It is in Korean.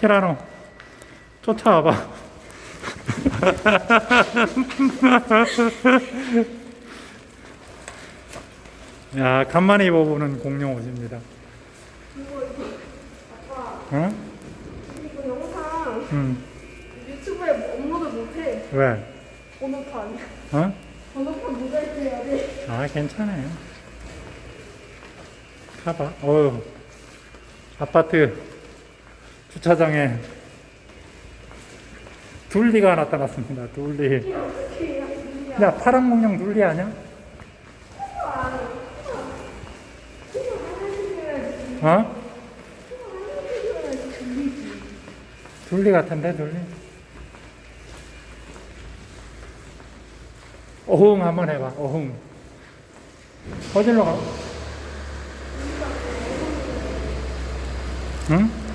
티라노 쫓아와봐. 야, 간만에 입어보는 공룡 옷입니다. 어? 이거 영상 응. 유튜브에 뭐 업로드 못해. 왜? 번호판. 어? 번호판 모자이크 해야 돼. 아, 괜찮아요. 가봐. 어휴. 아파트 주차장에 둘리가 나타났습니다. 둘리. 야, 파란 공룡 둘리 아니야? 어? 둘리 같은데, 둘리? 어흥 한번 해봐, 어흥. 어디로 가? 응?